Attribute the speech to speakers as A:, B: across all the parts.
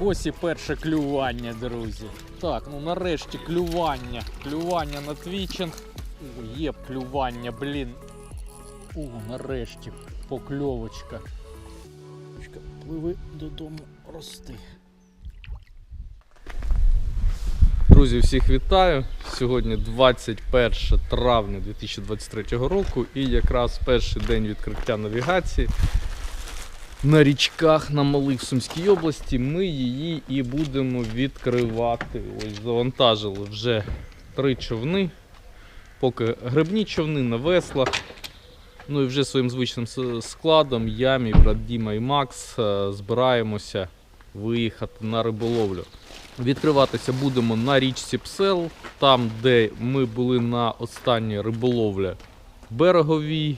A: Ось і перше клювання, друзі. Так, ну нарешті клювання. Клювання на твічинг. О, є клювання, блін. О, нарешті покльовочка. Пливи додому рости.
B: Друзі, всіх вітаю! Сьогодні 21 травня 2023 року і якраз перший день відкриття навігації на річках на Малих Сумській області. Ми її і будемо відкривати. Ось завантажили вже три човни, поки грибні човни на веслах. Ну і вже своїм звичним складом я, мій брат Діма і Макс е, збираємося виїхати на риболовлю. Відкриватися будемо на річці Псел, там, де ми були на останній риболовлі береговій.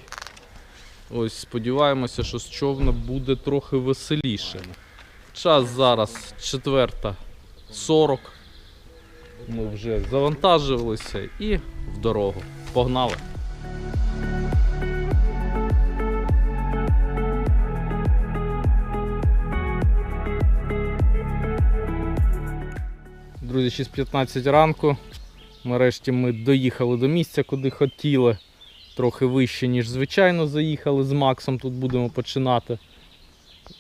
B: Ось сподіваємося, що з човна буде трохи веселіше. Час зараз 4.40. Ми вже завантажилися і в дорогу. Погнали! Друзі, 6.15 ранку. Нарешті ми доїхали до місця, куди хотіли. Трохи вище, ніж звичайно, заїхали з Максом. Тут будемо починати.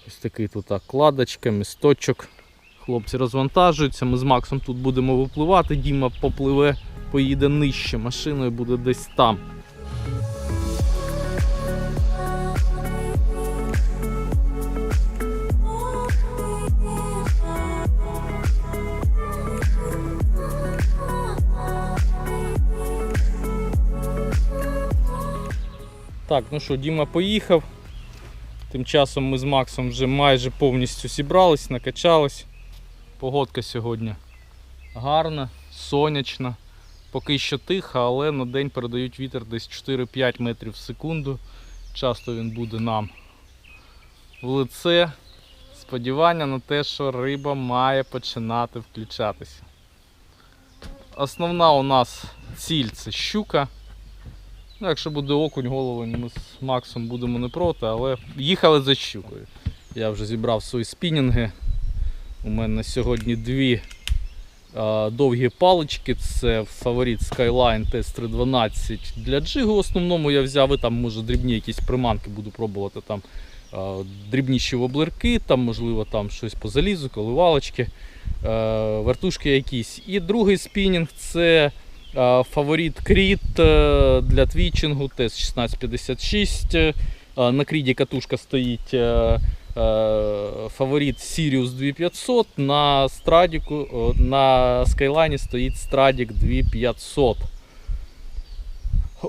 B: Ось такий тут так, кладочка, місточок. Хлопці розвантажуються. Ми з Максом тут будемо випливати. Діма попливе, поїде нижче. Машиною буде десь там. Так, ну що, Діма поїхав. Тим часом ми з Максом вже майже повністю зібрались, накачались. Погодка сьогодні гарна, сонячна. Поки що тиха, але на день передають вітер десь 4-5 метрів в секунду. Часто він буде нам в лице. Сподівання на те, що риба має починати включатися. Основна у нас ціль це щука. Ну, якщо буде окунь, головень, ми з Максом будемо не проти, але їхали за щукою. Я вже зібрав свої спінінги. У мене сьогодні дві а, довгі палички. Це фаворит Skyline TS312 для джигу. В основному я взяв і там може дрібні якісь приманки буду пробувати. Там а, дрібніші воблерки, там можливо там щось по залізу, коливалочки, а, вертушки якісь. І другий спінінг це Е, Фаворит Кріт е, для твічингу ТЕС 1656. Е, На кріді катушка стоїть е, фаворит Sirius 2500. На страдіку, на скайлайні стоїть Страдік 2500.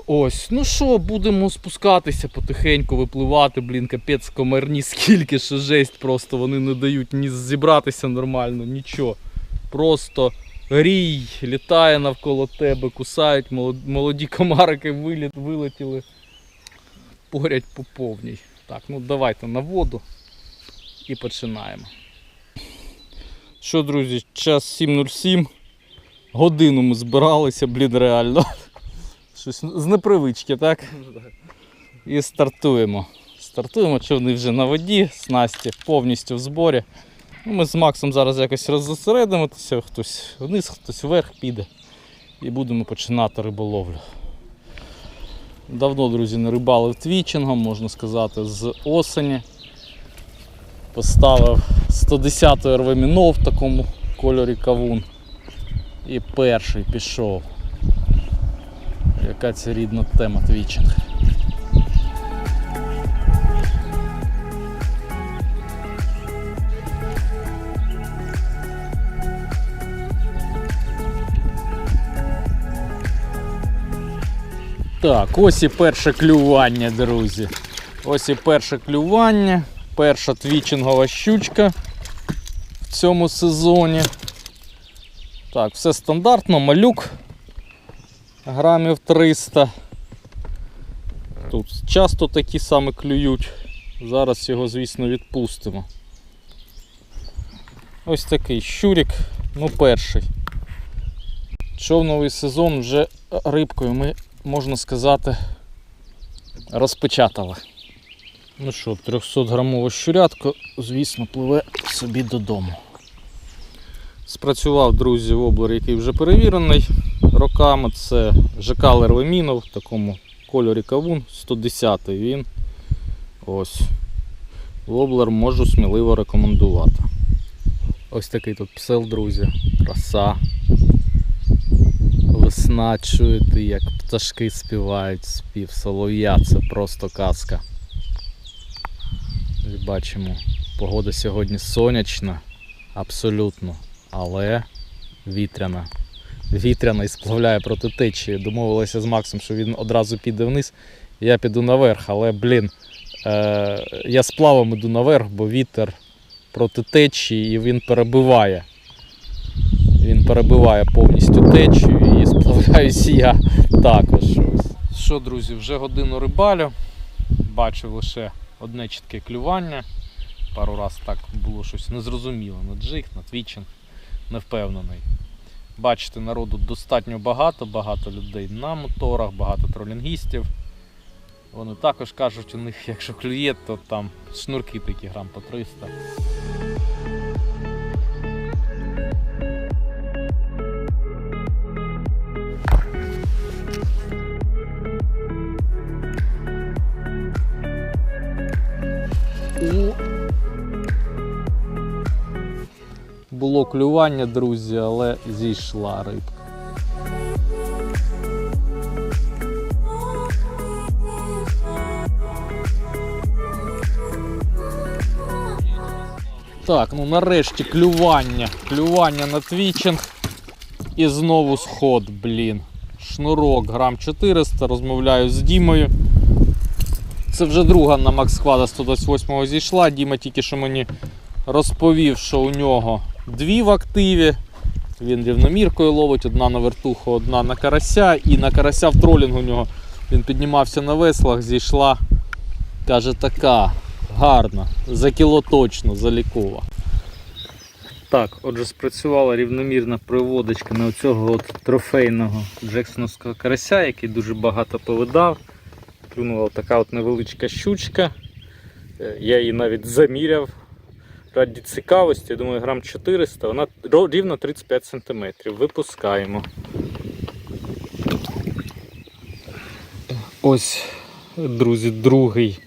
B: Ось, ну що, будемо спускатися потихеньку, випливати, блін, капець комарні, скільки що жесть, просто вони не дають ні зібратися нормально, нічого. Просто рій літає навколо тебе, кусають, молоді комарики вилетіли. Порять по повній. Так, ну давайте на воду і починаємо. Що, друзі, час 7.07. Годину ми збиралися, блін, реально. Щось з непривички, так? І стартуємо. Стартуємо, човни вже на воді, снасті повністю в зборі. Ну, Ми з Максом зараз якось роззосередимося, хтось вниз, хтось вверх піде. І будемо починати риболовлю. Давно, друзі, не рибалив твічингом, можна сказати, з осені. Поставив 110 РВ Мінов в такому кольорі кавун. І перший пішов. Яка це рідна тема твічинг.
A: Так, ось і перше клювання, друзі. Ось і перше клювання. Перша твічингова щучка в цьому сезоні. Так, все стандартно, малюк грамів 300. Тут часто такі саме клюють. Зараз його, звісно, відпустимо. Ось такий щурик, ну перший. Човновий сезон вже рибкою ми можна сказати, розпечатала. Ну що, 300 грамова щурятка, звісно, пливе собі додому. Спрацював, друзі, воблер, який вже перевірений роками. Це ЖК Лервемінов в такому кольорі кавун 110 він. Ось. Воблер можу сміливо рекомендувати. Ось такий тут псел, друзі. Краса. Весна чуєте, як пташки співають спів солов'я, це просто казка. І бачимо, погода сьогодні сонячна, абсолютно, але вітряна. Вітряна і сплавляє проти течії. Домовилися з Максом, що він одразу піде вниз, я піду наверх, але, блін, е- я сплавом іду наверх, бо вітер проти течії і він перебиває. Він перебиває повністю течію сплавляюсь я також. Ось. Що, друзі, вже годину рибалю. Бачив лише одне чітке клювання. Пару раз так було щось незрозуміло на джиг, на твічинг, не впевнений. Бачите, народу достатньо багато, багато людей на моторах, багато тролінгістів. Вони також кажуть, у них, якщо клює, то там шнурки такі грам по 300. Було клювання, друзі, але зійшла рибка. Так, ну нарешті клювання. Клювання на твічинг. І знову сход, блін. Шнурок грам 400, розмовляю з Дімою. Це вже друга на Макс Хвада 128 зійшла. Діма тільки що мені розповів, що у нього дві в активі. Він рівноміркою ловить, одна на вертуху, одна на карася. І на карася в тролінгу у нього він піднімався на веслах, зійшла. Каже, така гарна, за кіло точно, залікова. Так, отже, спрацювала рівномірна приводочка на оцього от трофейного джексоновського карася, який дуже багато повидав. Клюнула така от невеличка щучка. Е, Я її навіть заміряв. Раді цікавості, я думаю, грам 400, вона рівно 35 см. Випускаємо. Ось, друзі, другий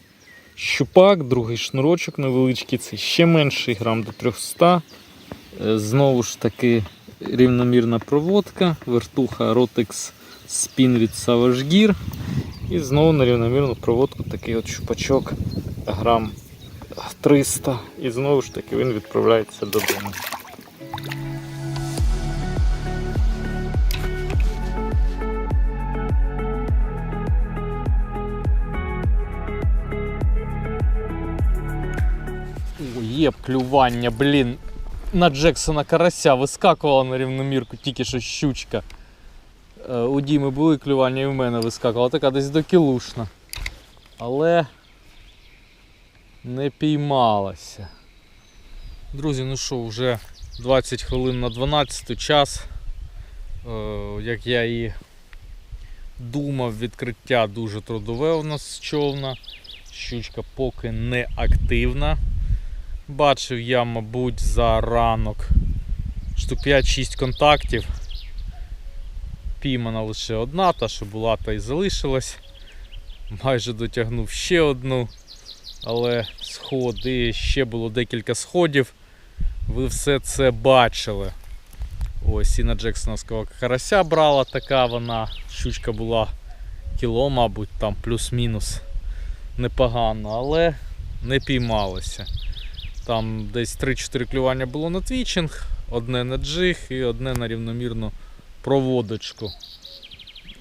A: щупак, другий шнурочок невеличкий, це ще менший, грам до 300. Е, Знову ж таки рівномірна проводка, вертуха Rotex Spin від Savage Gear. І знову на рівномірну проводку такий от щупачок грам 300. І знову ж таки він відправляється додому. Є клювання, блін. На Джексона карася вискакувала на рівномірку тільки що щучка. Е, У Діми були клювання і в мене вискакувала, така десь до кілушна. Але не піймалася. Друзі, ну що, вже 20 хвилин на 12 час. Е, Як я і думав, відкриття дуже трудове у нас човна. Щучка поки не активна. Бачив я, мабуть, за ранок штук 5-6 контактів. Піймана лише одна, та що була, та й залишилась. Майже дотягнув ще одну, але сходи, ще було декілька сходів. Ви все це бачили. Ось і на Джексоновського карася брала така вона. Щучка була кіло, мабуть, там плюс-мінус непогано, але не піймалася. Там десь 3-4 клювання було на твічинг, одне на джиг і одне на рівномірну проводочку.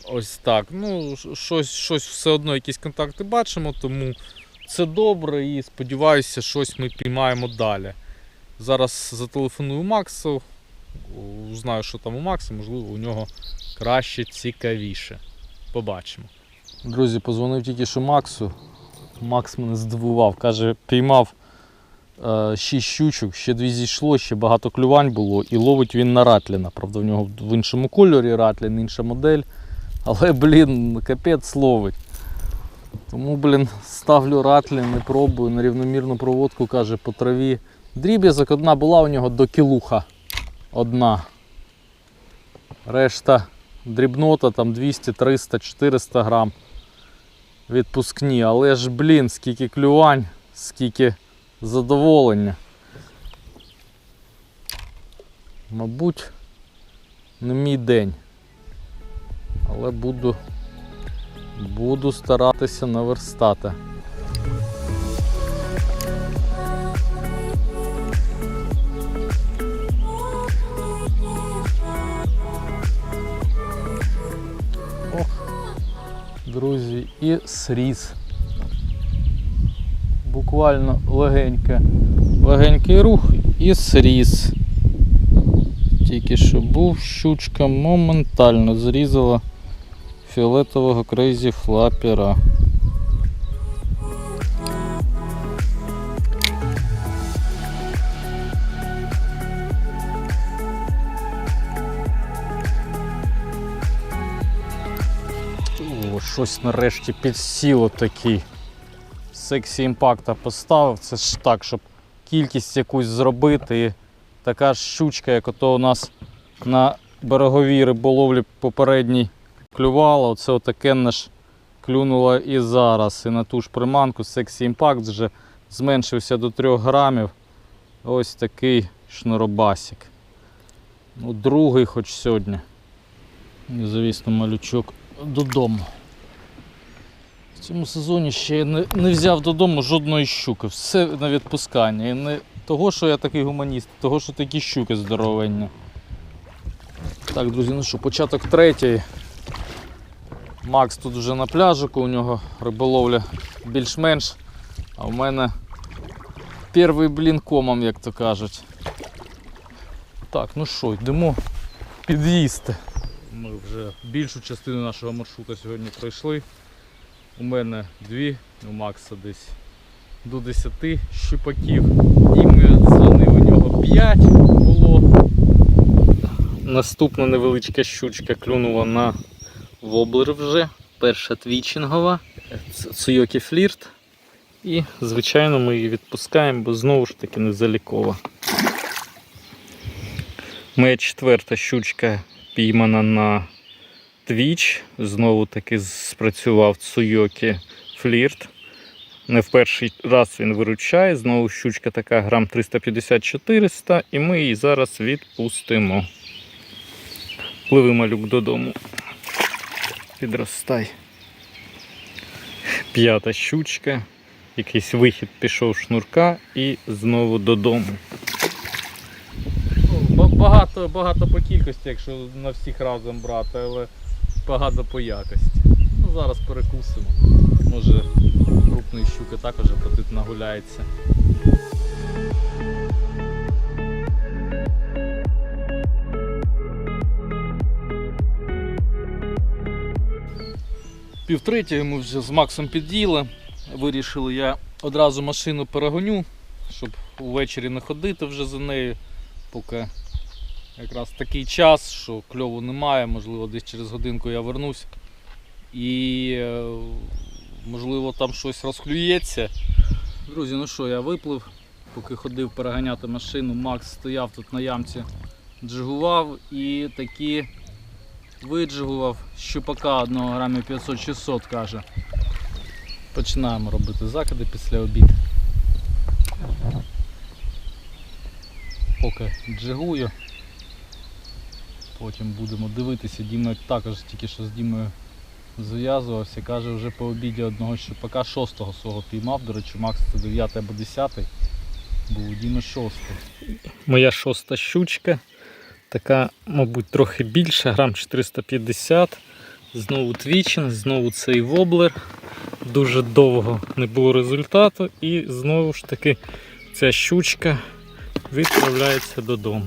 A: Ось так. Ну, щось, щось все одно, якісь контакти бачимо, тому це добре і сподіваюся, щось ми піймаємо далі. Зараз зателефоную Максу, узнаю, що там у Макса, можливо, у нього краще, цікавіше. Побачимо. Друзі, позвонив тільки що Максу. Макс мене здивував. Каже, піймав е, 6 щучок, ще дві зійшло, ще багато клювань було, і ловить він на Ратліна. Правда, в нього в іншому кольорі Ратлін, інша модель. Але, блін, капець ловить. Тому, блін, ставлю Ратлін і пробую на рівномірну проводку, каже, по траві. Дріб'язок одна була у нього до кілуха. одна. Решта дрібнота там 200, 300, 400 грам відпускні. Але ж, блін, скільки клювань, скільки задоволення. Мабуть, не мій день. Але буду, буду старатися наверстати. Друзі, і сріз. Буквально легеньке, легенький рух і сріз. Тільки що був, щучка моментально зрізала фіолетового крейзі флапера. О, щось нарешті підсіло такий. Сексі імпакта поставив. Це ж так, щоб кількість якусь зробити. І така ж щучка, як ото у нас на береговій риболовлі попередній клювала. Оце отаке наш клюнуло і зараз. І на ту ж приманку сексі імпакт вже зменшився до 3 грамів. Ось такий шнуробасик. Ну, другий хоч сьогодні. І, звісно, малючок додому. В цьому сезоні ще я не, не взяв додому жодної щуки. Все на відпускання. І не того, що я такий гуманіст, а того, що такі щуки здоровенні. Так, друзі, ну що, початок третьої. Макс тут вже на пляжику, у нього риболовля більш-менш. А в мене перший блін комом, як то кажуть. Так, ну що, йдемо під'їсти. Ми вже більшу частину нашого маршрута сьогодні пройшли. У мене дві, у Макса десь до 10 щупаків. Дім'я дзвонив у нього 5 було. Наступна невеличка щучка клюнула на воблер вже. Перша твічингова. Цуйокі флірт. І, звичайно, ми її відпускаємо, бо знову ж таки не залікова. Моя четверта щучка піймана на твіч. Знову таки спрацював Цуйокі флірт. Не в перший раз він виручає. Знову щучка така грам 350-400 і ми її зараз відпустимо. Пливи малюк додому. Підростай. П'ята щучка. Якийсь вихід пішов шнурка і знову додому. Багато, багато по кількості, якщо на всіх разом брати, але багато по якості. Ну, зараз перекусимо. Може крупної щуки також апетит нагуляється. Півтретьої ми вже з Максом під'їли. Вирішили я одразу машину перегоню, щоб увечері не ходити вже за нею, поки якраз такий час, що кльову немає, можливо, десь через годинку я вернусь. І е, можливо там щось розклюється. Друзі, ну що, я виплив, поки ходив переганяти машину, Макс стояв тут на ямці, джигував і таки виджигував щупака 1 грамів 500-600 каже. Починаємо робити закиди після обіду. Поки джигую. Потім будемо дивитися. Діма також тільки що з Дімою зв'язувався. Каже, вже по обіді одного щупака шостого свого піймав. До речі, Макс це 9 або 10. Був у Діми шостий. Моя шоста щучка. Така, мабуть, трохи більша, грам 450. Знову твічин, знову цей воблер. Дуже довго не було результату. І знову ж таки ця щучка відправляється додому.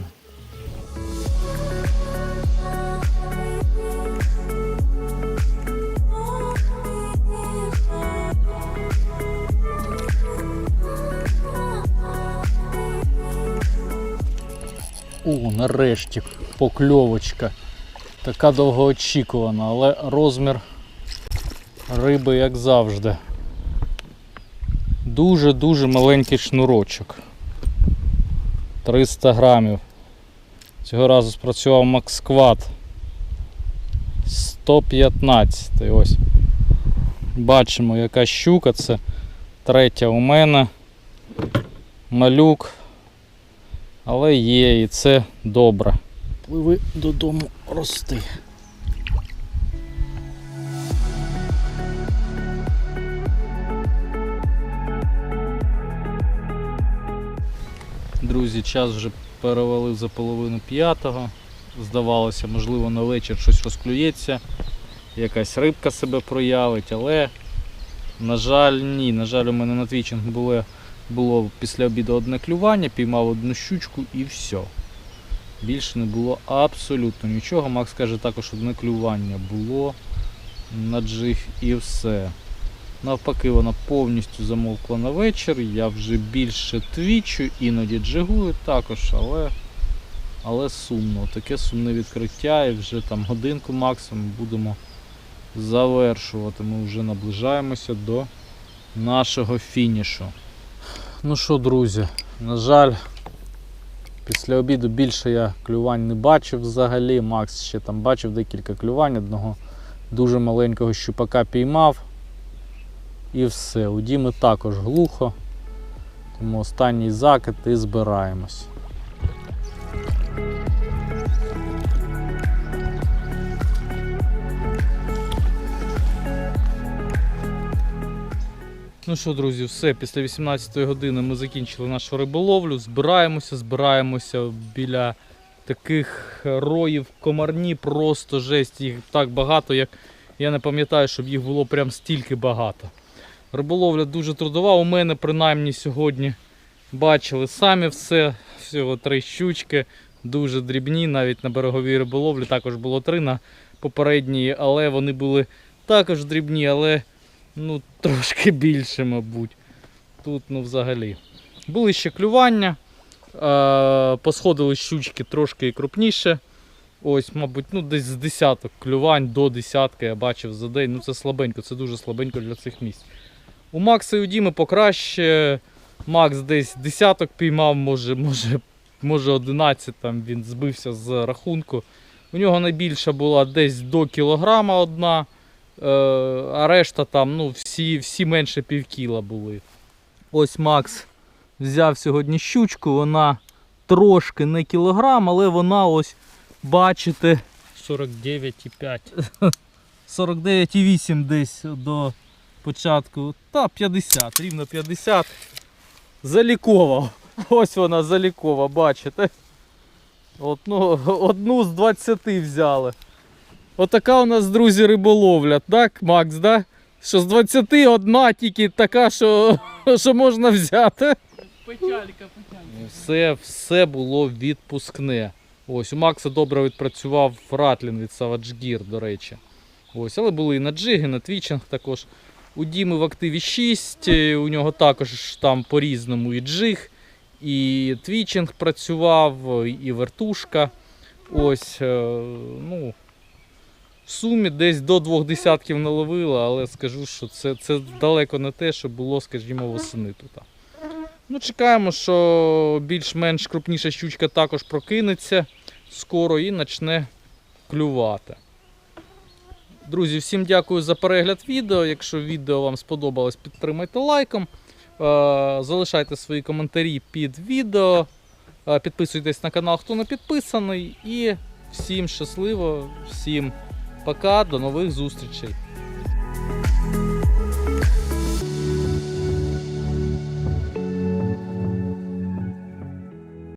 A: О, нарешті покльовочка. Така довгоочікувана, але розмір риби, як завжди. Дуже-дуже маленький шнурочок. 300 грамів.
B: Цього разу спрацював Максквад 115. Ось. Бачимо, яка щука. Це третя у мене. Малюк. Але є, і це добре. Пливи додому рости. Друзі, час вже перевалив за половину п'ятого. Здавалося, можливо, на вечір щось розклюється, якась рибка себе проявить, але, на жаль, ні. На жаль, у мене на твічинг було, було після обіду одне клювання, піймав одну щучку і все. Більше не було абсолютно нічого. Макс каже, також одне клювання було на джиг і все. Навпаки, вона повністю замовкла на вечір. Я вже більше твічу, іноді джигую також, але, але сумно. Таке сумне відкриття і вже там годинку максимум будемо завершувати. Ми вже наближаємося до нашого фінішу. Ну що, друзі, на жаль, після обіду більше я клювань не бачив взагалі. Макс ще там бачив декілька клювань, одного дуже маленького щупака піймав. І все. У Діми також глухо. Тому останній закид і збираємось. Ну що, друзі, все. Після 18 години ми закінчили нашу риболовлю. Збираємося, збираємося біля таких роїв комарні, просто жесть. Їх так багато, як я не пам'ятаю, щоб їх було прям стільки багато. Риболовля дуже трудова. У мене принаймні сьогодні бачили самі все. Всього три щучки, дуже дрібні, навіть на береговій риболовлі також було три на попередній, але вони були також дрібні, але ну, трошки більше, мабуть. Тут ну взагалі. Були ще клювання. Посходили щучки трошки і крупніше. Ось, мабуть, ну десь з десяток клювань до десятки я бачив за день. Ну це слабенько, це дуже слабенько для цих місць. У Макса і у Діми покраще. Макс десь десяток піймав, може, може, може 11 там він збився з рахунку. У нього найбільша була десь до кілограма одна, а решта там ну, всі, всі менше півкіла були. Ось Макс взяв сьогодні щучку, вона трошки не кілограм, але вона ось, бачите,
A: 49,5.
B: 49,8 десь до початку. Та 50, рівно 50. Заліковав. Ось вона залікова, бачите. Одну, одну з 20 взяли. Отака у нас, друзі, риболовля, так, Макс, да? Що з 20 одна тільки така, що, що можна взяти.
A: Печалька, печалька.
B: Все, все було відпускне. Ось, у Макса добре відпрацював ратлін від Savage Gear, до речі. Ось, але були і на джиги, на твічинг також. У Діми в активі 6, е, у нього також там по-різному і джиг, і твічинг працював, і вертушка. Ось, е, ну, в сумі десь до двох десятків наловила, але скажу, що це, це далеко не те, що було, скажімо, восени тут. Ну, чекаємо, що більш-менш крупніша щучка також прокинеться скоро і почне клювати. Друзі, всім дякую за перегляд відео. Якщо відео вам сподобалось, підтримайте лайком. Е, Залишайте свої коментарі під відео. Е, Підписуйтесь на канал, хто не підписаний. І всім щасливо, всім пока, до нових зустрічей.